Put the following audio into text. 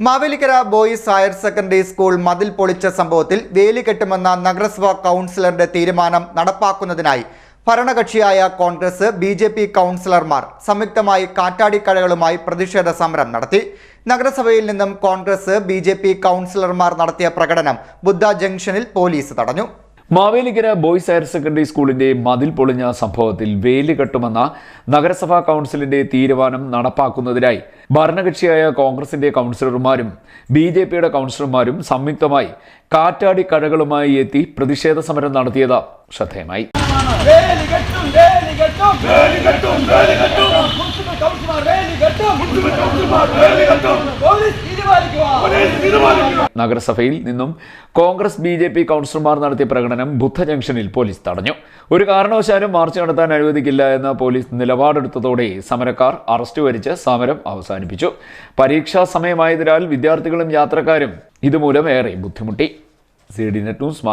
Mavelikkara boys higher secondary school മതിൽ പൊളിച്ച സംഭവത്തിൽ വേലി കെട്ടുമെന്ന നഗരസഭാ കൗൺസിലറുടെ തീരുമാനം നടപ്പാക്കുന്നതിനായി ഭരണകക്ഷിയായ കോൺഗ്രസ് ബി ജെ പി കൗൺസിലർമാർ സംയുക്തമായി കാറ്റാടിക്കഴകളുമായി പ്രതിഷേധ സമരം നടത്തി. നഗരസഭയിൽ നിന്നും കോൺഗ്രസ് ബി ജെ പി കൗൺസിലർമാർ നടത്തിയ പ്രകടനം ബുദ്ധ ജംഗ്ഷനിൽ പോലീസ് തടഞ്ഞു. മാവേലിക്കര ബോയ്സ് ഹയർ സെക്കൻഡറി സ്കൂളിന്റെ മതിൽ പൊളിഞ്ഞ സംഭവത്തിൽ വേലി കെട്ടുമെന്ന നഗരസഭാ കൗൺസിലിന്റെ തീരുമാനം നടപ്പാക്കുന്നതിനായി ഭരണകക്ഷിയായ കോൺഗ്രസിന്റെ കൗൺസിലർമാരും ബി ജെ പിയുടെ കൗൺസിലർമാരും സംയുക്തമായി കാറ്റാടി കഴകളുമായി എത്തി പ്രതിഷേധ സമരം നടത്തിയത് ശ്രദ്ധേയമായി. നഗരസഭയിൽ നിന്നും കോൺഗ്രസ് ബി ജെ പി കൗൺസിലർമാർ നടത്തിയ പ്രകടനം ബുദ്ധ ജംഗ്ഷനിൽ പോലീസ് തടഞ്ഞു. ഒരു കാരണവശാലും മാർച്ച് നടത്താൻ അനുവദിക്കില്ല എന്ന പോലീസ് നിലപാടെടുത്തതോടെ സമരക്കാർ അറസ്റ്റ് വരിച്ച് സമരം അവസാനിപ്പിച്ചു. പരീക്ഷാ സമയമായതിനാൽ വിദ്യാർത്ഥികളും യാത്രക്കാരും ഇതുമൂലം ഏറെ ബുദ്ധിമുട്ടി. C D net news